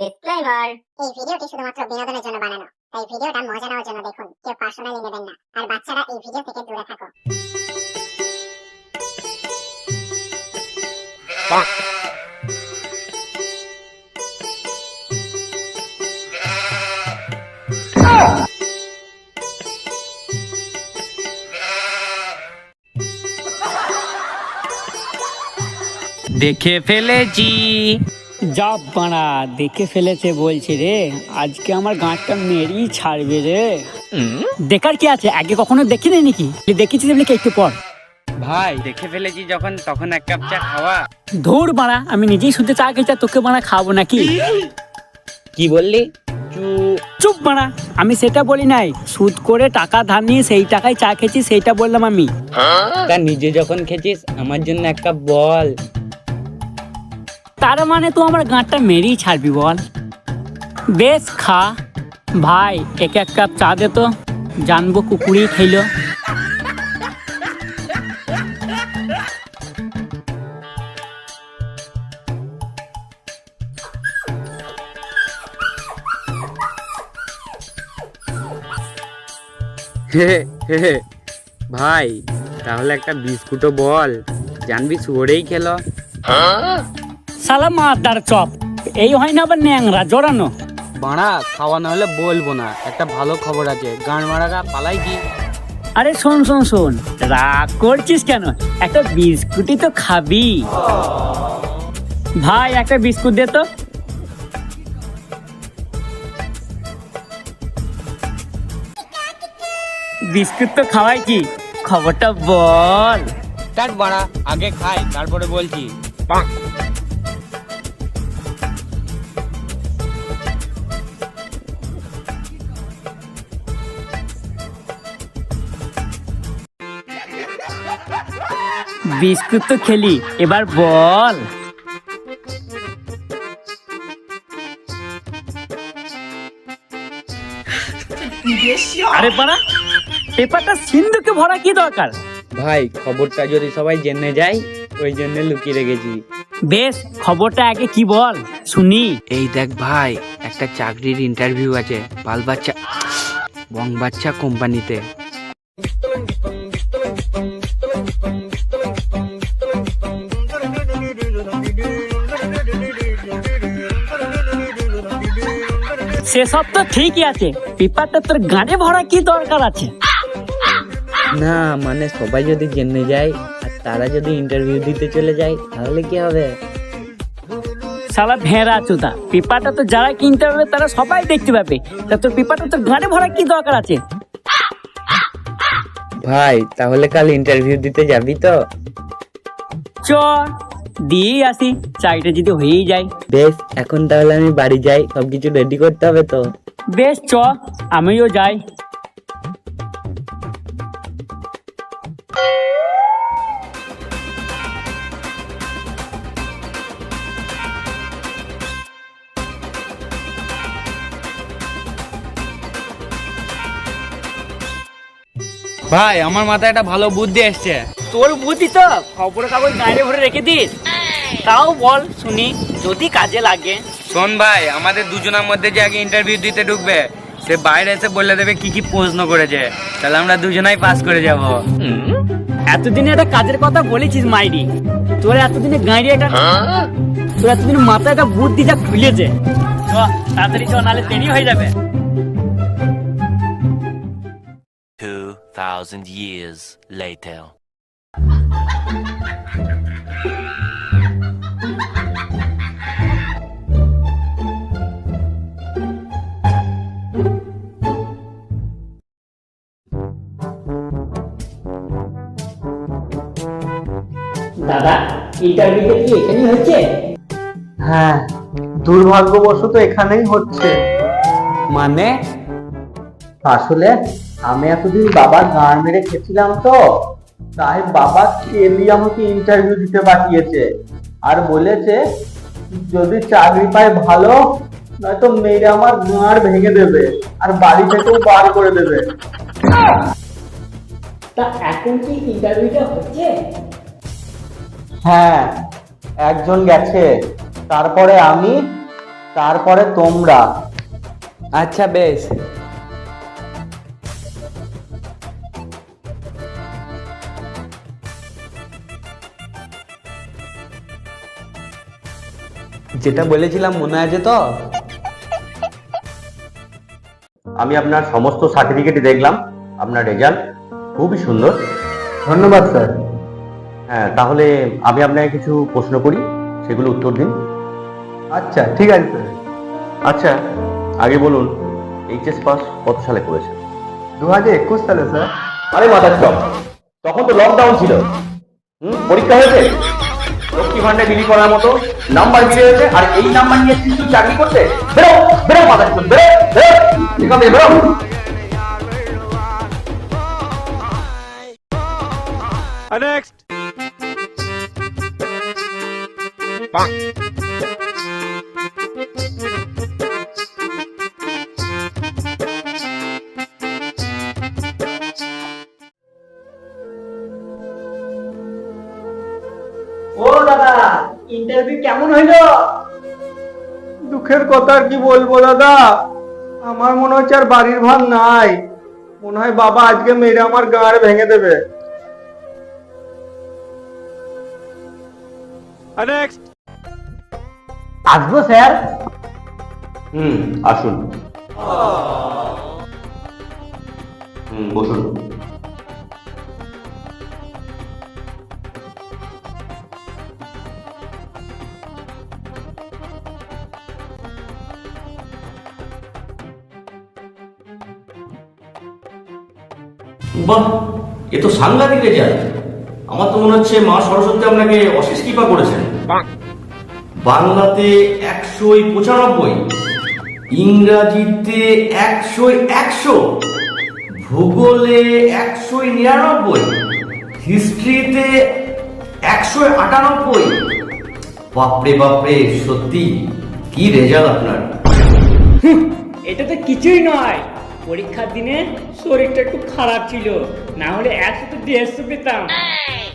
Disclaimer এই ভিডিওটি শুধুমাত্র বিনোদনের জন্য বানানো। তাই ভিডিওটা মজা নেওয়ার জন্য দেখুন কেউ পার্সোনালি নেবেন না। আর বাচ্চারা এই ভিডিও থেকে দূরে থাকো দেখে ফেলেছি। যা বাড়া দেখে ফেলেছে বলছে রে। আজকে আমার গাঁটটা মেরেই ছাড়বে রে। দেখার কি আছে? আগে কখনো দেখিনি নাকি? দেখেছিস বলে কি একটু পর? ভাই দেখে ফেলেছি যখন তখন এক কাপ চা খাওয়া। ধুর বাড়া আমি নিজেই শুনতে চা খেয়েছি আর তোকে বাড়া খাব নাকি? কি বললি? চুপ বাড়া আমি সেটা বলি নাই। সুদ করে টাকা ধার নিয়ে সেই টাকায় চা খেয়েছি সেইটা বললাম আমি। তা নিজে যখন খেয়েছিস আমার জন্য এক কাপ বল। তার মানে তো আমার গাঁটটা মেরেই ছাড়বি বল। বেশ খা। ভাই এক এক কাপ চা দে তো। জানব কুকুরই খেলো। হে হে হে। ভাই তাহলে একটা বিস্কুটও বল। জানবি শুয়োরেই খেলো। সালা মাদার চপ। এই হয় না আবার ন্যাংরা জড়ানো। বাড়া খাওয়া না হলে বলব না। একটা ভালো খবর আছে গান মারাগা পালাই কি? আরে শোন শোন শোন রাগ করছিস কেন? একটা বিস্কুটই তো খাবি। ভাই একটা বিস্কুট দে তো। বিস্কুট তো খাওয়াই কি? খবরটা বল। কাট বাড়া আগে খাই তারপরে বলছি। বিস্কুট তো খেলি। এবার বল। আরে পাড়া পেপারটা সিন্ধুকে ভরা কি দরকার? ভাই খবরটা যদি সবাই জেনে যায় ওই জন্য লুকিয়ে রেখেছি। বেশ খবরটা আগে কি বল? শুনি। এই দেখ ভাই একটা চাকরির ইন্টারভিউ আছে বাল বাচ্চা বং বাচ্চা কোম্পানিতে। সেসব তো ঠিকই আছে। পেপারটা তোর গানে ভরা কি দরকার আছে? না মানে সবাই যদি জেনে যায় আর তারা যদি ইন্টারভিউ দিতে চলে যায় তাহলে কি হবে? ভেড়া চোদা পেপারটা তো যারা কিনতে পারবে তারা সবাই দেখতে পাবে। তা তোর পেপারটা তোর গানে ভরা কি দরকার আছে? ভাই তাহলে কাল ইন্টারভিউ দিতে যাবি তো? চ দিয়েই আসি চাকরিটা যদি হয়েই যায়। বেশ এখন তাহলে আমি বাড়ি যাই সবকিছু রেডি করতে হবে তো? বেশ চ আমিও যাই। ভাই আমার মাথায় একটা ভালো বুদ্ধি এসছে। তোর বুদ্ধি তো খবর কাগজ গাড়ি ভরে রেখে দিস। তাও বল শুনি যদি কাজে লাগে। শোন ভাই আমাদের দুজনের মধ্যে যে আগে ইন্টারভিউ দিতে ঢুকবে সে বাইরে এসে বলে দেবে কি কি প্রশ্ন করেছে। তাহলে আমরা দুজনাই পাস করে যাব। এতদিনে একটা কাজের কথা বলেছিস মাইরি। তোর এতদিনে গাড়ি একটা তোর এতদিন মাথায় একটা বুদ্ধি যা খুলেছে। চ তাড়াতাড়ি চ নাহলে দেরি হয়ে যাবে। 2,000 years later. দাদা ইন্টারভিউটা কি এখানেই হচ্ছে? হ্যাঁ দুর্ভাগ্যবশত এখানেই হচ্ছে। মানে? আসলে আমি এতদিন বাবার গান মেরে খেয়েছিলাম তো তাই বাবা কেলি আমাকে ইন্টারভিউ দিতে পাঠিয়েছে আর বলেছে যদি চাকরি পাই ভালো নয়তো মেয়েরা আমার গাঁড় ভেঙে দেবে আর বাড়ি থেকেও বার করে দেবে। তা এখন কি ইন্টারভিউটা হচ্ছে? হ্যাঁ একজন গেছে। তারপরে আমি তারপরে তোমরা। আচ্ছা বেশ। যেটা বলেছিলাম মনে আছে তো? আমি আপনার সমস্ত সার্টিফিকেটই দেখলাম আপনার রেজাল্ট খুবই সুন্দর। ধন্যবাদ স্যার হ্যাঁ তাহলে আমি আপনাকে কিছু প্রশ্ন করি সেগুলো উত্তর দিন। আচ্ছা ঠিক আছে স্যার। আচ্ছা আগে বলুন এইচএস পাস কত সালে করেছেন? দু হাজার একুশ সালে স্যার। আরে মাথার চপ। তখন তো লকডাউন ছিল। হুম পরীক্ষা হয়েছে? লক্ষ্মী ভান্ডে বিলি করার মতো নাম্বার বিলি হয়েছে আর এই নাম্বার নিয়ে তুই চাকরি করতে বেরো বেরো মাথার চপ বেরো বেরো এখান থেকে বেরো। ও দাদা ইন্টারভিউ কেমন হইল? দুঃখের কথা আর কি বলব দাদা? আমার মনে হচ্ছে আর বাড়ির ভার নাই। মনে হয় বাবা আজকে মেরে আমার গাঁড় ভেঙে দেবে। আসব স্যার? হুম আসুন। হুম বসুন। বাহ এ তো সাংঘাতিক রেজাল্ট আমার তো মনে হচ্ছে মা সরস্বতী আপনাকে অশেষ কৃপা করেছেন। বাংলাতে একশো পঁচানব্বই ইংরাজিতে একশো একশো ভূগোলে একশো নিরানব্বই হিস্ট্রিতে একশোই আটানব্বই। বাপরে বাপরে সত্যি কি রেজাল্ট আপনার? এটা তো কিছুই নয়। পরীক্ষার দিনে শরীরটা একটু খারাপ ছিল না হলে একশো তো দেড়শো পেতাম।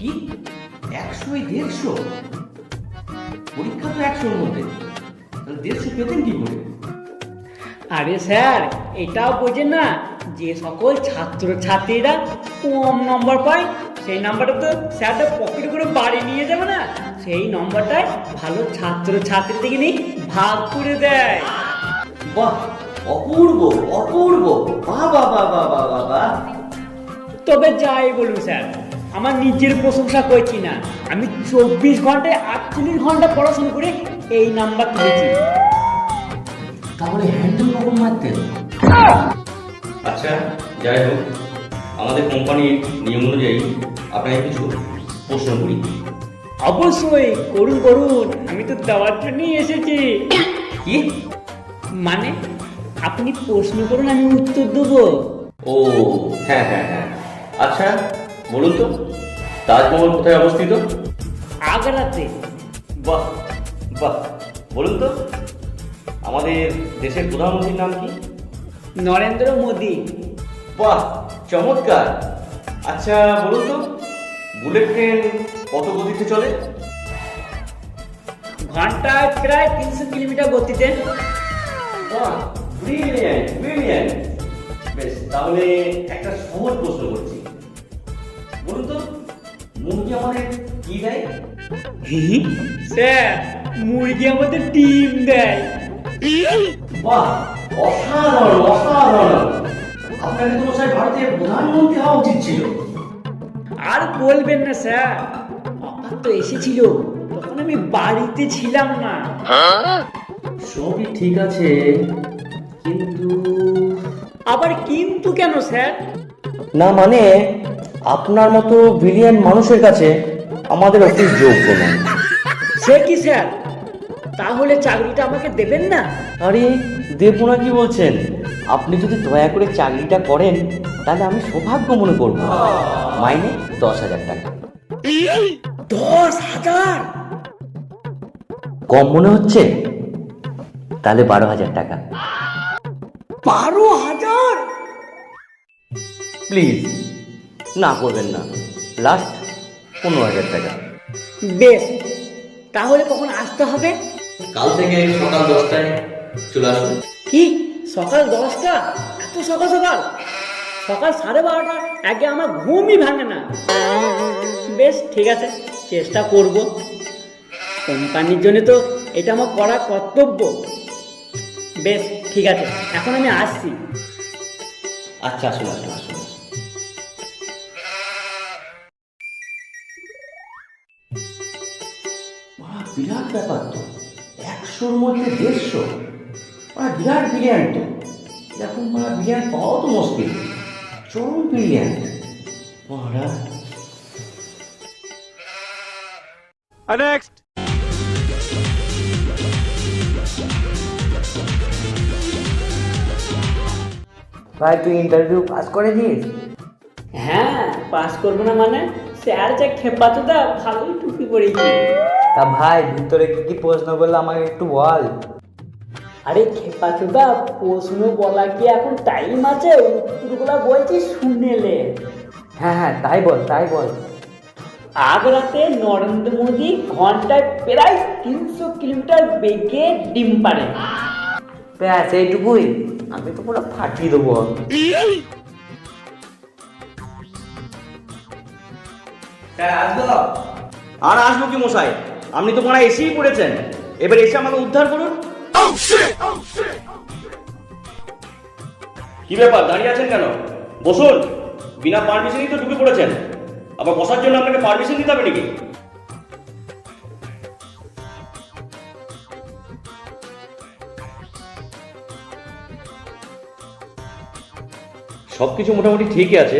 কি? একশোই দেড়শো? পরীক্ষা তো একশোর মধ্যে। তাহলে দেড়শো পেতেন কি করে? আরে স্যার এটাও বোঝেন না যে সকল ছাত্র ছাত্রীরা কম নম্বর পায় সেই নাম্বারটা তো স্যারটা পকেট করে বাড়ি নিয়ে যাবে না সেই নম্বরটায় ভালো ছাত্র ছাত্রী থেকে নিয়ে ভাগ করে দেয়। বাহ অপূর্ব অপূর্ব বাহ বাহ বাহ বাহ বাহ। তবে যাই বলুন স্যার আমার নিজের প্রশংসা করছি না আমি চব্বিশ ঘন্টায় আটচল্লিশ ঘণ্টা পড়াশোনা করে এই নাম্বার তুলেছি। তাহলে হ্যান্ডেল কখন মারতেন আচ্ছা যাই হোক আমাদের কোম্পানির নিয়ম অনুযায়ী আপনাকে কিছু প্রশ্ন করি। অবশ্যই করুন করুন। আমি তো দেওয়ার জন্যই এসেছি। কি? মানে আপনি প্রশ্ন করুন আমি উত্তর দেবো। ও হ্যাঁ হ্যাঁ হ্যাঁ। আচ্ছা বলুন তো তাজমহল কোথায় অবস্থিত? আগ্রাতে। বাহ বাহ বলুন তো আমাদের দেশের প্রধানমন্ত্রীর নাম কি? নরেন্দ্র মোদী। বাহ চমৎকার। আচ্ছা বলুন তো বুলেট ট্রেন কত গতিতে চলে? ঘন্টায় প্রায় তিনশো কিলোমিটার গতিতে। বাহ ব্রিলিয়ান্ট ব্রিলিয়ান্ট বেশ তাহলে একটা সহজ প্রশ্ন করছি। বলুন তো মুরগি আমাদের কি দেয়? স্যার মুরগি আমাদের ডিম দেয়। বাহ অসাধারণ অসাধারণ। আপনাকে তো মশাই ভারতের প্রধানমন্ত্রী হওয়া উচিত ছিল। আর বলবেন না স্যার। অফার তো এসেছিল তখন আমি বাড়িতে ছিলাম না। সবই ঠিক আছে কিন্তু আবার কিন্তু কেন স্যার? না মানে আপনার মতো বিলিয়ন মানুষের কাছে আমাদের অফিস যোগ্য নয় সে কি স্যার? তাহলে চাকরিটা আমাকে দেবেন না? আরে দেবো না কি বলছেন? আপনি যদি দয়া করে চাকরিটা করেন তাহলে আমি সৌভাগ্য মনে করব। মাইনে দশ হাজার টাকা। দশ হাজার? কম মনে হচ্ছে? তাহলে বারো হাজার টাকা। বারো হাজার? প্লিজ। না করবেন না। লাস্ট পনেরো হাজার টাকা। বেশ তাহলে কখন আসতে হবে? কাল থেকে সকাল দশটায় চলে আসুন। কি? সকাল দশটা? এত সকাল সকাল? সকাল সাড়ে বারোটা? আগে আমার ঘুমই ভাঙে না। বেশ ঠিক আছে চেষ্টা করব। কোম্পানির জন্য তো এটা আমার করা কর্তব্য। বেশ ঠিক আছে এখন আমি আসছি। আচ্ছা আসুন আসুন আসুন। বিরাট ব্যাপার তো। একশোর মধ্যে দেড়শো। মানে বিরাট বিরিয়ানি তো এরকম মানে বিরিয়ানি পাওয়া তো মুশকিল। চরম বিরিয়ানি মহারাজ ভাই তুই ইন্টারভিউ পাস করেছিস? হ্যাঁ পাস করব না মানে? স্যার যে খেপাচোদা ভালোই টুপি পড়েছি তা ভাই ভিতরে কি কি প্রশ্ন করল আমাকে একটু বল। আরে খেপা খেপা প্রশ্ন বলা কি এখন টাইম আছে? উত্তরগুলা বলছি শুনেলে হ্যাঁ হ্যাঁ তাই বল তাই বল। আগ্রাতে নরেন্দ্র মোদী ঘন্টায় প্রায় তিনশো কিলোমিটার বেগে ডিম পারে ব্যাস এইটুকুই। আমি তো পুরো ফাটিয়ে দেবো। আর আসব কি মশাই? আপনি তো মনে এসেই পড়েছেন। এবার এসে আমাকে উদ্ধার করুন। কি ব্যাপার দাঁড়িয়ে আছেন কেন? বসুন। বিনা পারমিশনই তো ঢুকে পড়েছেন। আবার বসার জন্য আপনাকে পারমিশন দিতে হবে নাকি? সব কিছু মোটামুটি ঠিকই আছে।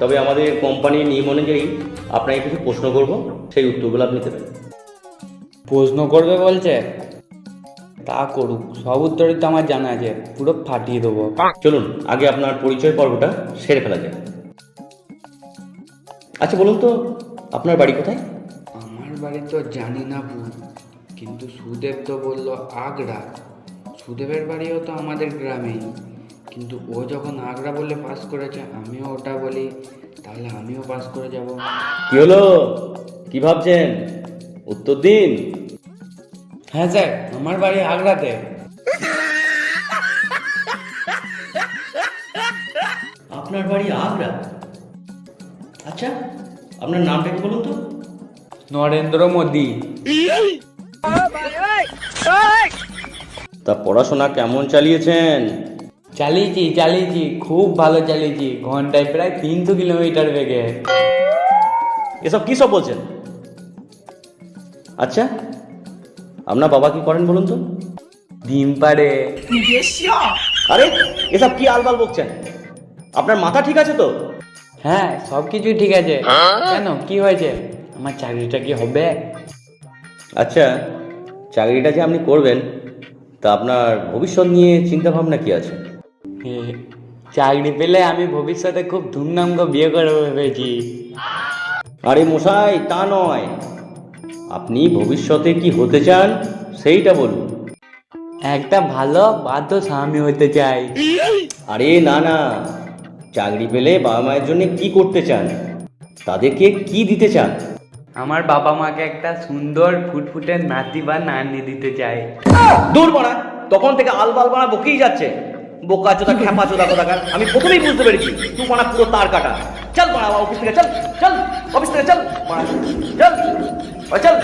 তবে আমাদের কোম্পানির নিয়ম অনুযায়ী আপনাকে কিছু প্রশ্ন করব। সেই উত্তরগুলো আপনি দেবেন। প্রশ্ন করবে বলছে তা করুক সব উত্তরই তো আমার জানা আছে পুরো ফাটিয়ে দেবো। চলুন আগে আপনার পরিচয় পর্বটা সেরে ফেলা যায় আচ্ছা বলুন তো আপনার বাড়ি কোথায়? আমার বাড়ি তো জানি না ভুল কিন্তু সুদেব তো বলল আগ্রা। সুদেবের বাড়িও তো আমাদের গ্রামেই কিন্তু ও যখন আগ্রা বলে পাস করেছে আমিও ওটা বলি তাহলে আমিও পাস করে যাব। কি হলো? কি ভাবছেন? উত্তর দিন? হ্যাঁ স্যার আমার বাড়ি আগ্রাতে। আপনার বাড়ি আগ্রা? আচ্ছা আপনার নামটা কি বলুন তো। নরেন্দ্র মোদী। তা পড়াশোনা কেমন চালিয়েছেন? চালিয়েছি চালিয়েছি খুব ভালো চালিয়েছি। ঘন্টায় প্রায় তিনশো কিলোমিটার বেগে। এসব কি সব বলছেন? আচ্ছা আপনার বাবা কি করেন বলুন তো? ডিম পারে আরে এসব কি আলবাল বকছেন? আপনার মাথা ঠিক আছে তো? হ্যাঁ সব কিছুই ঠিক আছে। কেন? কি হয়েছে? আমার চাকরিটা কি হবে? আচ্ছা চাকরিটা যে আপনি করবেন তা আপনার ভবিষ্যৎ নিয়ে চিন্তা ভাবনা কি আছে? চাকরি পেলে আমি ভবিষ্যতে খুব ধুমধাম করে বিয়ে করব ভেবেছি আরে মশাই তা নয়। আপনি ভবিষ্যতে কি হতে চান সেইটা বলুন। একটা ভালো বাধ্য স্বামী হতে চাই। আরে না না। চাকরি পেলে বাবা মায়ের জন্য কি করতে চান? তাদেরকে কি দিতে চান? আমার বাবা মাকে একটা সুন্দর ফুটফুটে নাতি বা নানি দিতে চাই। দূর বাড়া তখন থেকে আলবাল বাড়া বকেই যাচ্ছে। বোকা চোদা খেপা চোদা কোথাকার আমি প্রথমেই বুঝতে পেরেছি তুই বাড়া পুরো তার কাটা। চল বাড়া অফিস থেকে চল চল, অফিস থেকে চল। চল ওই চল।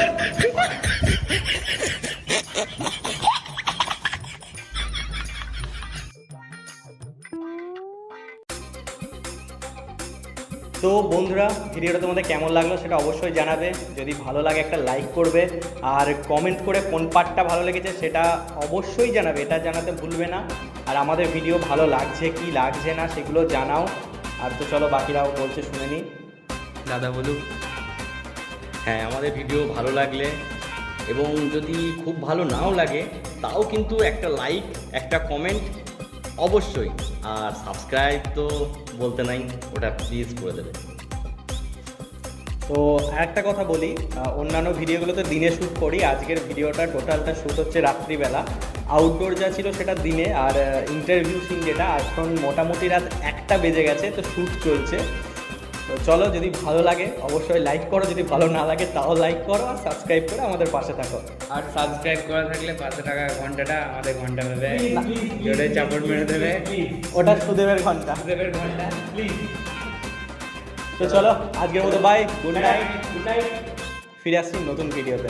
তো বন্ধুরা, ভিডিওটা তোমাদের কেমন লাগল সেটা অবশ্যই জানাবে। যদি ভালো লাগে একটা লাইক করবে, আর কমেন্ট করে কোন পার্টটা ভালো লেগেছে সেটা অবশ্যই জানাবে, এটা জানাতে ভুলবে না। আর আমাদের ভিডিও ভালো লাগছে কি লাগছে না সেগুলো জানাও। আর তো চলো বাকিরাও বলছে শুনে নি। দাদা বলুক। হ্যাঁ আমাদের ভিডিও ভালো লাগলে এবং যদি খুব ভালো নাও লাগে তাও কিন্তু একটা লাইক একটা কমেন্ট অবশ্যই। আর সাবস্ক্রাইব তো বলতে নাই ওটা প্লিজ করে দেবে। তো একটা কথা বলি অন্যান্য ভিডিওগুলোতে দিনে শ্যুট করি আজকের ভিডিওটা টোটালটা শ্যুট হচ্ছে রাত্রিবেলা। আউটডোর যা ছিল সেটা দিনে আর ইন্টারভিউ সিন যেটা এখন মোটামুটি রাত একটা বেজে গেছে তো শ্যুট চলছে। তো চলো যদি ভালো লাগে অবশ্যই লাইক করো যদি ভালো না লাগে তাও লাইক করো আর সাবস্ক্রাইব করে আমাদের পাশে থাকো। আর সাবস্ক্রাইব করা থাকলে পাশে টাকা ঘন্টাটা আমাদের ঘণ্টা দেবে। জোরে চাপড় মেরে দেবে। ওটা সুদেবের ঘণ্টা। দেবের ঘণ্টা। প্লিজ তো চলো আজকের মতো bye good night good night ফিরে আসছি নতুন ভিডিওতে